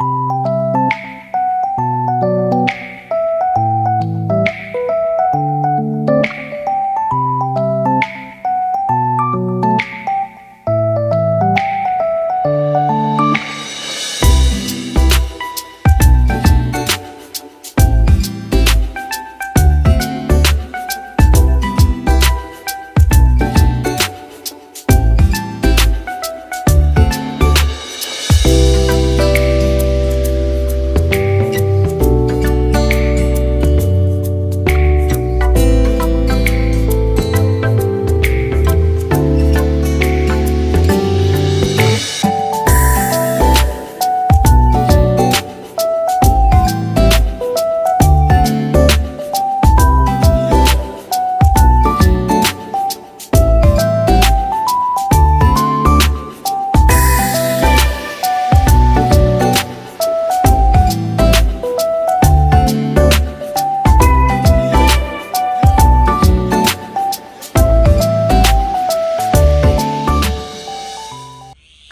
you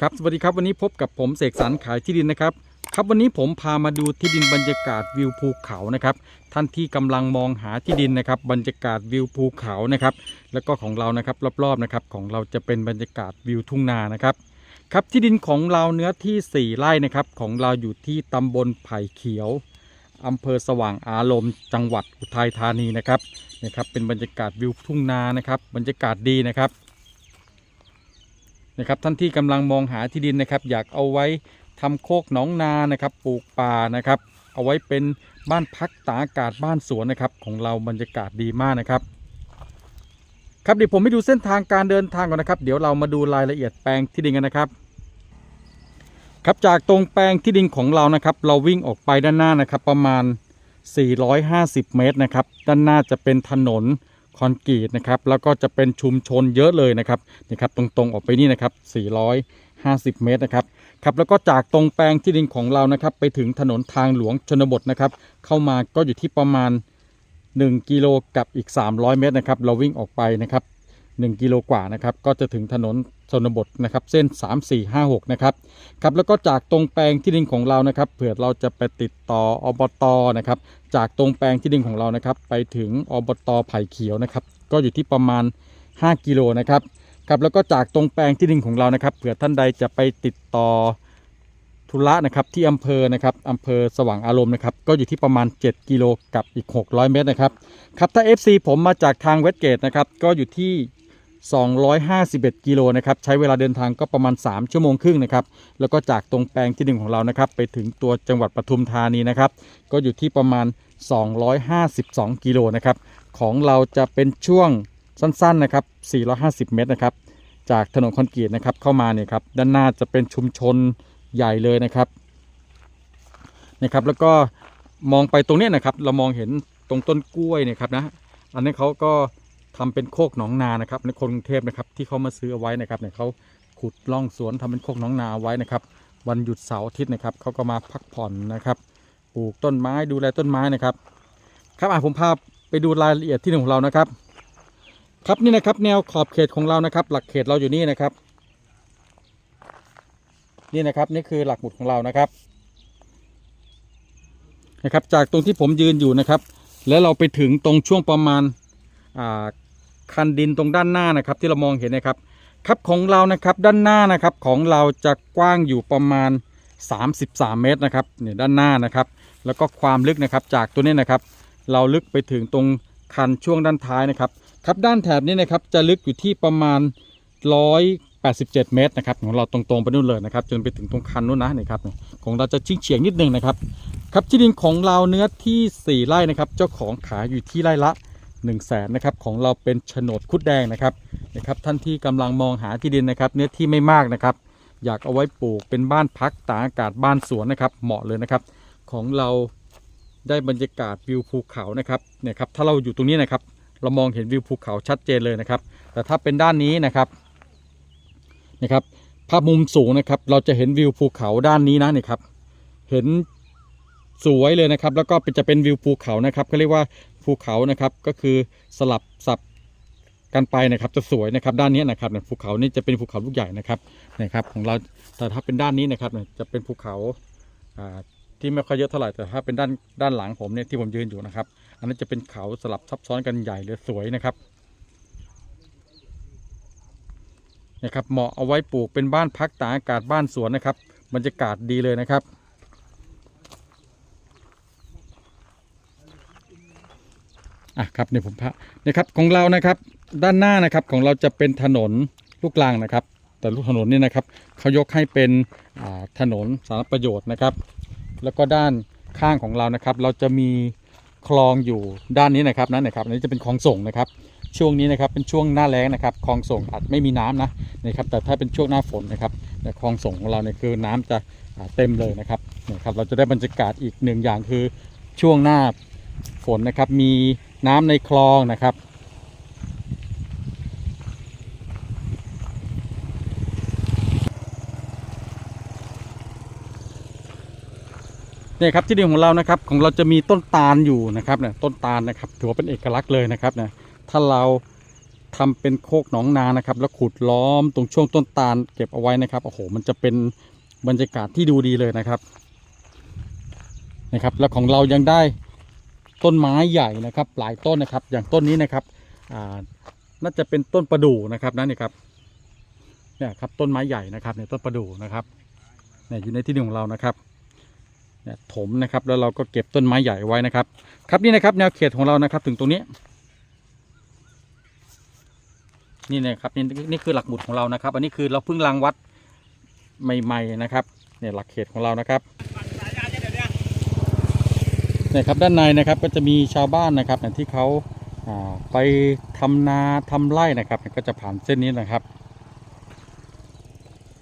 ครับสวัสดีครับวันนี้พบกับผมเสกสรรขายที่ดินนะครับ ครับวันนี้ผมพามาดูที่ดินบรรยากาศวิวภูเขานะครับ ท่านที่กำลังมองหาที่ดินนะครับ บรรยากาศวิวภูเขานะครับ แล้วก็ของเรานะครับรอบๆนะครับของเราจะเป็นบรรยากาศวิวทุ่งนานะครับครับที่ดินของเราเนื้อที่ 4 ไร่นะครับของเราอยู่ที่ตำบลไผ่เขียวอำเภอสว่างอารมณ์จังหวัดอุทัยธานีนะครับนะครับเป็นบรรยากาศวิวทุ่งนานะครับ บรรยากาศดีนะครับ นะครับท่านที่กำลังมองหาที่ดินนะครับ อยากเอาไว้ทำโคกหนองนานะครับ ปลูกป่านะครับ เอาไว้เป็นบ้านพักตากอากาศบ้านสวนนะครับ ของเราบรรยากาศดีมากนะครับ ครับเดี๋ยวผมให้ดูเส้นทางการเดินทางก่อนนะครับ เดี๋ยวเรามาดูรายละเอียดแปลงที่ดินกันนะครับครับจากตรงแปลงที่ดินของเรานะครับ เราวิ่งออกไปด้านหน้านะครับ ประมาณ 450 เมตรนะครับ ด้านหน้าจะเป็นถนน คอนกรีตนะครับ แล้วก็จะเป็นชุมชนเยอะเลยนะครับนี่ครับตรงๆออกไปนี่นะครับ 450 เมตรนะครับครับแล้วก็จากตรงแปลงที่ดินของเรานะครับ ไปถึงถนนทางหลวงชนบทนะครับ เข้ามาก็อยู่ที่ประมาณ 1 กิโลกับอีก 300 เมตรนะครับ เราวิ่งออกไปนะครับ 1 กิโลกว่านะครับก็จะถึงถนนชนบทนะครับเส้น 3 4 5 6 นะครับครับแล้วก็จากตรงแปลงที่ดินของเรานะครับเผื่อเราจะไปติดต่ออบตนะครับจากตรงแปลงที่ดินของเรานะครับไปถึงอบตไผ่เขียวนะครับก็อยู่ที่ประมาณ 5 กิโลนะครับครับแล้วก็จากตรงแปลงที่ดินของเรานะครับเผื่อท่านใดจะไปติดต่อธุระนะครับที่อำเภอนะครับอำเภอสว่างอารมณ์นะครับก็อยู่ที่ประมาณ 7 กิโลกับอีก 600 เมตรนะครับครับถ้า FC ผมมาจากทางเวสเกตนะครับก็อยู่ที่ 251 กิโลนะครับใช้เวลาเดินทางก็ประมาณ 3 ชั่วโมงครึ่งนะครับแล้วก็จากตรงแปลงที่หนึ่งของเรานะครับไปถึงตัวจังหวัดปทุมธานีนะครับก็อยู่ที่ประมาณ 252 กิโลนะครับของเราจะเป็นช่วงสั้นๆนะครับ450 เมตรนะครับจากถนนคอนกรีตนะครับเข้ามาเนี่ยครับด้านหน้าจะเป็นชุมชนใหญ่เลยนะครับนะครับแล้วก็มองไปตรงนี้นะครับเรามองเห็นตรงต้นกล้วยเนี่ยครับนะอันนี้เขาก็ ทำเป็นโคกหนองนานะครับ ในคนกรุงเทพนะครับที่เขามาซื้อเอาไว้นะครับเนี่ยเขาขุดล่องสวนทำเป็นโคกหนองนาเอาไว้นะครับ วันหยุดเสาร์อาทิตย์นะครับเขาก็มาพักผ่อนนะครับปลูกต้นไม้ดูแลต้นไม้นะครับ ครับอะผมพาไปดูรายละเอียดที่หนึ่งของเรานะครับ ครับนี่นะครับแนวขอบเขตของเรานะครับ หลักเขตเราอยู่นี่นะครับ นี่นะครับนี่คือหลักหมุดของเรานะครับนะครับจากตรงที่ผมยืนอยู่นะครับ แล้วเราไปถึงตรงช่วงประมาณอ่า คันดินตรงด้านหน้านะครับ ที่เรามองเห็นนะครับ ครับของเรานะครับด้านหน้านะครับของเราจะกว้างอยู่ประมาณ 33 เมตรนะครับเนี่ยด้านหน้านะครับ แล้วก็ความลึกนะครับจากตัวนี้นะครับ เราลึกไปถึงตรงคันช่วงด้านท้ายนะครับ ครับด้านแถบนี้นะครับจะลึกอยู่ที่ประมาณ 187 เมตรนะครับของเราตรงๆไปนู่นเลยนะครับ จนไปถึงตรงคันนู้นนะนี่ครับของเราจะชิงเฉียงนิดนึงนะครับ ครับที่ดินของเราเนื้อที่ 4 ไร่นะครับ เจ้าของขายอยู่ที่ไร่ละ 1 0 0 0 0แสนนะครับของเราเป็นโฉนดคุดแดงนะครับนะครับท่านที่กำลังมองหาที่ดินนะครับ เนื้อที่ไม่มากนะครับ อยากเอาไว้ปลูกเป็นบ้านพักตากอากาศบ้านสวนนะครับ เหมาะเลยนะครับ ของเราได้บรรยากาศวิวภูเขานะครับเนี่ยครับถ้าเราอยู่ตรงนี้นะครับ เรามองเห็นวิวภูเขาชัดเจนเลยนะครับ แต่ถ้าเป็นด้านนี้นะครับนะครับภาพมุมสูงนะครับ เราจะเห็นวิวภูเขาด้านนี้นะนี่ครับ เห็นสวยเลยนะครับ แล้วก็จะเป็นวิวภูเขานะครับเขาเรียกว่า ภูเขานะครับก็คือสลับสับกันไปนะครับจะสวยนะครับด้านนี้นะครับภูเขานี่จะเป็นภูเขาลูกใหญ่นะครับนะครับของเราแต่ถ้าเป็นด้านนี้นะครับจะเป็นภูเขาอ่าที่ไม่ค่อยเยอะเท่าไหร่แต่ถ้าเป็นด้านด้านหลังผมเนี่ยที่ผมยืนอยู่นะครับ อันนั้นจะเป็นเขาสลับซับซ้อนกันใหญ่เลยสวยนะครับนะครับเหมาะเอาไว้ปลูกเป็นบ้านพักตากอากาศบ้านสวนนะครับบรรยากาศดีเลยนะครับ อะครับเนี่ผมพระนะครับของเรานะครับด้านหน้านะครับของเราจะเป็นถนนลูกรังนะครับ แต่ลูกถนนนี่นะครับเขายกให้เป็นถนนสาธารณประโยชน์นะครับ แล้วก็ด้านข้างของเรานะครับ เราจะมีคลองอยู่ด้านนี้นะครับนั่นนะครับอันนี้จะเป็นคลองส่งนะครับ ช่วงนี้นะครับเป็นช่วงหน้าแล้งนะครับคลองส่งอาจไม่มีน้ำนะนะครับแต่ถ้าเป็นช่วงหน้าฝนนะครับคลองส่งของเราเนี่ยคือน้ำจะเต็มเลยนะครับนี่ครับเราจะได้บรรยากาศอีกหนึ่งอย่างคือช่วงหน้าฝนนะครับมี น้ำในคลองนะครับ เนี่ยครับที่ดินของเรานะครับของเราจะมีต้นตาลอยู่นะครับเนี่ยต้นตาลนะครับถือว่าเป็นเอกลักษณ์เลยนะครับเนี่ยถ้าเราทำเป็นโคกหนองนานะครับ แล้วขุดล้อมตรงช่วงต้นตาลเก็บเอาไว้นะครับโอ้โหมันจะเป็นบรรยากาศที่ดูดีเลยนะครับนะครับ แล้วของเรายังได้ ต้นไม้ใหญ่นะครับ หลายต้นนะครับ อย่างต้นนี้นะครับอ่าน่าจะเป็นต้นประดู่นะครับนั่นนี่ครับเนี่ยครับต้นไม้ใหญ่นะครับเนี่ยต้นประดู่นะครับเนี่ยอยู่ในที่ดินของเรานะครับเนี่ยถมนะครับแล้วเราก็เก็บต้นไม้ใหญ่ไว้นะครับ ครับนี่นะครับ แนวเขตของเรานะครับ ถึงตรงนี้ นี่นะครับนี่นี่คือหลักหมุดของเรานะครับ อันนี้คือเราเพิ่งรังวัดใหม่ ๆนะครับ เนี่ยหลักเขตของเรานะครับ นี่ยครับด้านในนะครับก็จะมีชาวบ้านนะครับที่เขาไปทำนาทำไร่นะครับ ก็จะผ่านเส้นนี้นะครับ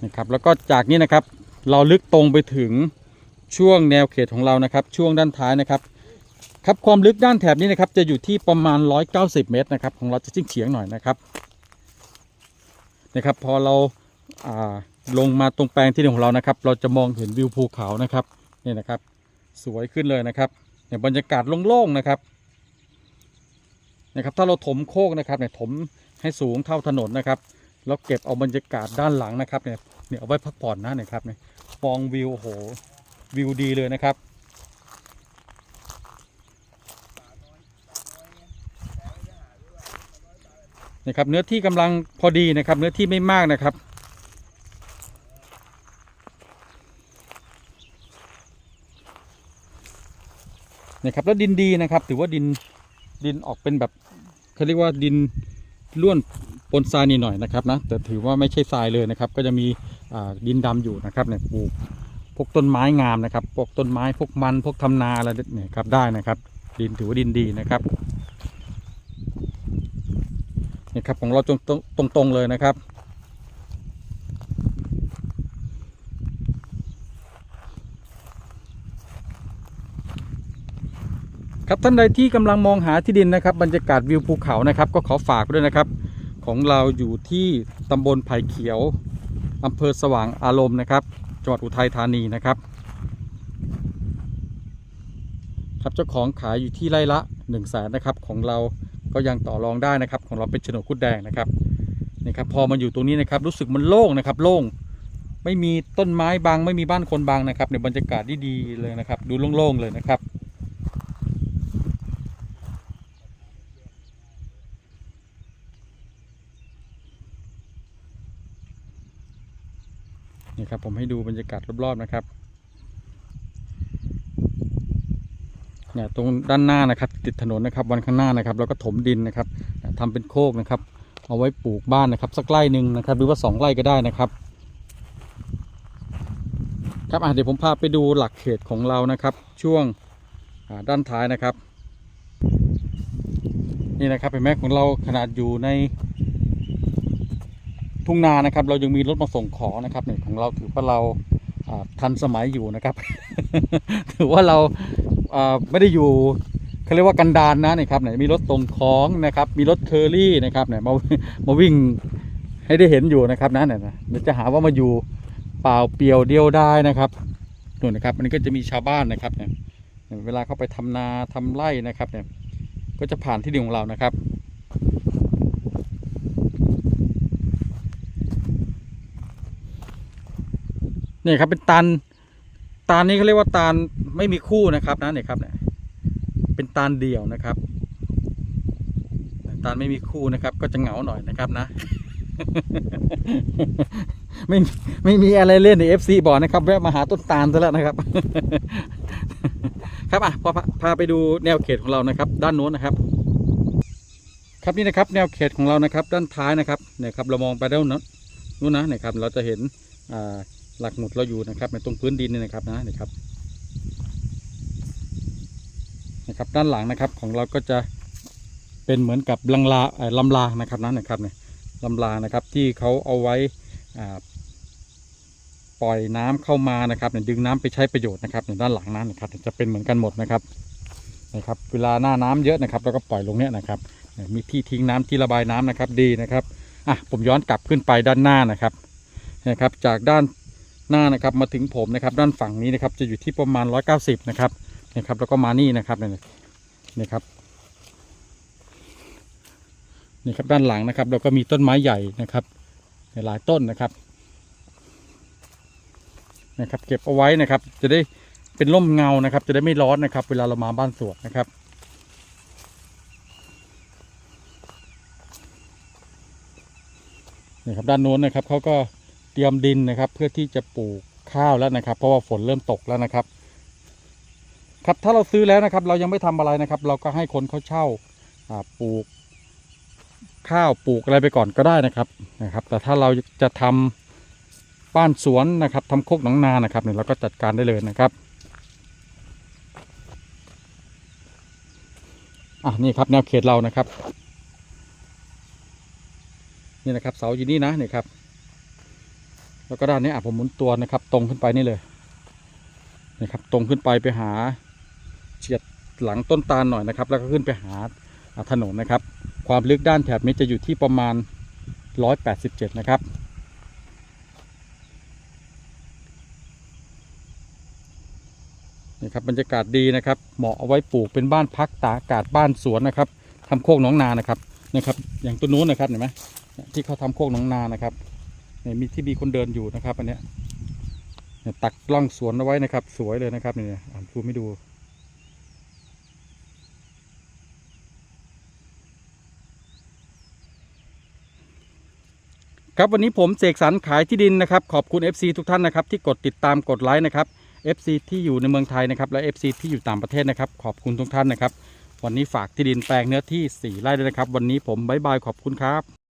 นะครับแล้วก็จากนี้นะครับเราลึกตรงไปถึงช่วงแนวเขตของเรานะครับ ช่วงด้านท้ายนะครับ ครับความลึกด้านแถบนี้นะครับ จะอยู่ที่ประมาณ 190 เมตรนะครับ ของเราจะจิ้งเฉียงหน่อยนะครับนะครับ พอเราาลงมาตรงแปลงที่ดินของเรานะครับ เราจะมองเห็นวิวภูเขานะครับนี่นะครับ สวยขึ้นเลยนะครับ เนี่ยบรรยากาศโล่งๆนะครับนะครับถ้าเราถมโคกนะครับเนี่ยถมให้สูงเท่าถนนนะครับแล้วเก็บเอาบรรยากาศด้านหลังนะครับเนี่ยเนี่ยเอาไว้พักผ่อนนะเนี่ยครับเนี่ยมองวิวโอ้โหวิวดีเลยนะครับนะครับเนื้อที่กำลังพอดีนะครับ เนื้อที่ไม่มากนะครับ นะครับแล้วดินดีนะครับ ถือว่าดินดินออกเป็นแบบเขาเรียกว่าดินร่วนปนทรายนิดหน่อยนะครับนะแต่ถือว่าไม่ใช่ทรายเลยนะครับ ก็จะมีดินดำอยู่นะครับเนี่ยปลูกพวกต้นไม้งามนะครับพวกต้นไม้พวกมันพวกทำนาอะไรเนี่ยครับได้นะครับ ดินถือว่าดินดีนะครับนี่ครับของเราตรงตรงเลยนะครับ ครับท่านใดที่กำลังมองหาที่ดินนะครับบรรยากาศวิวภูเขานะครับ ก็ขอฝากด้วยนะครับ ของเราอยู่ที่ตำบลไผ่เขียวอำเภอสว่างอารมณ์นะครับ จังหวัดอุทัยธานีนะครับ ครับเจ้าของขายอยู่ที่ไร่ละ1นึ่งแสนนะครับ ของเราก็ยังต่อรองได้นะครับ ของเราเป็นโฉนดคุดแดงนะครับนี่ครับพอมาอยู่ตรงนี้นะครับ รู้สึกมันโล่งนะครับ โล่งไม่มีต้นไม้บางไม่มีบ้านคนบางนะครับในบรรยากาศที่ดีเลยนะครับ ดูโล่งๆเลยนะครับ นี่ครับ ผมให้ดูบรรยากาศรอบๆนะครับเนี่ยตรงด้านหน้านะครับ ติดถนนนะครับ วันข้างหน้านะครับแล้วก็ถมดินนะครับทำเป็นโคกนะครับ เอาไว้ปลูกบ้านนะครับ สักไร่หนึ่งนะครับ หรือว่าสองไร่ก็ได้นะครับ ครับอะเดี๋ยวผมพาไปดูหลักเขตของเรานะครับ ช่วงด้านท้ายนะครับ นี่นะครับเป็นแม่ของเราขนาดอยู่ใน ทุ่งนานะครับ เรายังมีรถมาส่งของนะครับเนี่ยของเราถือว่าเราทันสมัยอยู่นะครับ ถือว่าเราไม่ได้อยู่เขาเรียกว่ากันดานนะนี่ครับเนี่ยมีรถส่งของนะครับ มีรถเคอรี่นะครับเนี่ยมามาวิ่งให้ได้เห็นอยู่นะครับนะเนี่ยนะเดี๋ยวจะหาว่ามาอยู่เปล่าเปลี่ยวเดียวได้นะครับนู่นนะครับอันนี้ก็จะมีชาวบ้านนะครับเนี่ยเวลาเข้าไปทำนาทำไร่นะครับเนี่ยก็จะผ่านที่ดินของเรานะครับ นี่ครับเป็นตันตาลนี้เขาเรียกว่าตาลไม่มีคู่นะครับนะเนี่ยครับเนี่ยเป็นตาลเดี่ยวนะครับตาลไม่มีคู่นะครับ ก็จะเหงาหน่อยนะครับนะ ไม่ไม่มีอะไรเล่นในเอฟซีบอกนะครับแวะมาหาต้นตาลซะแล้วนะครับ ครับอะพาพาพาไปดูแนวเขตของเรานะครับ ด้านโน้นนะครับ ครับนี่นะครับ แนวเขตของเรานะครับ ด้านท้ายนะครับเนี่ยครับ เรามองไปด้านโน้นนู้นนะเนี่ยครับ เราจะเห็นอ่า หลักหมุดเราอยู่นะครับในตรงพื้นดินนี่นะครับนะนี่ครับนะครับด้านหลังนะครับของเราก็จะเป็นเหมือนกับลังลาเอ่อลำรานะครับนะนะครับเนี่ยลำรานะครับที่เขาเอาไว้อ่าปล่อยน้ำเข้ามานะครับเนี่ยดึงน้ำไปใช้ประโยชน์นะครับในด้านหลังนั้นนะครับจะเป็นเหมือนกันหมดนะครับนะครับเวลาหน้าน้ำเยอะนะครับเราก็ปล่อยลงเนี้ยนะครับเนี่ยมีที่ทิ้งน้ำที่ระบายน้ำนะครับดีนะครับอะผมย้อนกลับขึ้นไปด้านหน้านะครับนะครับ จากด้าน หน้านะครับมาถึงผมนะครับ ด้านฝั่งนี้นะครับ จะอยู่ที่ประมาณ 190 นะครับนะครับ แล้วก็มานี่นะครับนี่นี่ครับนี่ครับด้านหลังนะครับ เราก็มีต้นไม้ใหญ่นะครับหลายต้นนะครับนะครับ เก็บเอาไว้นะครับ จะได้เป็นร่มเงานะครับ จะได้ไม่ร้อนนะครับ เวลาเรามาบ้านสวนนะครับนี่ครับด้านโน้นนะครับเขาก็ เตรียมดินนะครับ เพื่อที่จะปลูกข้าวแล้วนะครับ เพราะว่าฝนเริ่มตกแล้วนะครับ ครับถ้าเราซื้อแล้วนะครับ เรายังไม่ทำอะไรนะครับ เราก็ให้คนเขาเช่าปลูก ข้าวปลูกอะไรไปก่อนก็ได้นะครับนะครับ แต่ถ้าเราจะทำบ้านสวนนะครับทำโคกหนองนานะครับเนี่ยเราก็จัดการได้เลยนะครับอะนี่ครับแนวเขตเรานะครับ นี่นะครับเสาอยู่นี่นะนี่ครับ แล้วก็ด้านนี้อะผมหมุนตัวนะครับ ตรงขึ้นไปนี่เลยนี่ครับ ตรงขึ้นไปไปหาเฉียดหลังต้นตาลหน่อยนะครับ แล้วก็ขึ้นไปหาถนนนะครับ ความลึกด้านแถบนี้จะอยู่ที่ประมาณ 187 นะครับนี่ครับบรรยากาศดีนะครับ เหมาะเอาไว้ปลูกเป็นบ้านพักตากอากาศบ้านสวนนะครับทำโคกหนองนานะครับนะครับ อย่างตัวนู้นนะครับเห็นไหมที่เขาทำโคกหนองนานะครับ เนี่ยมีที่มีคนเดินอยู่นะครับ อันเนี้ยเนี่ยตักล่องสวนเอาไว้นะครับ สวยเลยนะครับเนี่ยอ่านดูไม่ดูครับวันนี้ผมเสกสรรขายที่ดินนะครับ ขอบคุณ FC ทุกท่านนะครับ ที่กดติดตามกดไลค์นะครับ FC ที่อยู่ในเมืองไทยนะครับและ FC ที่อยู่ต่างประเทศนะครับ ขอบคุณทุกท่านนะครับ วันนี้ฝากที่ดินแปลงเนื้อที่ 4 ไร่ด้วยนะครับ วันนี้ผมบายบายขอบคุณครับ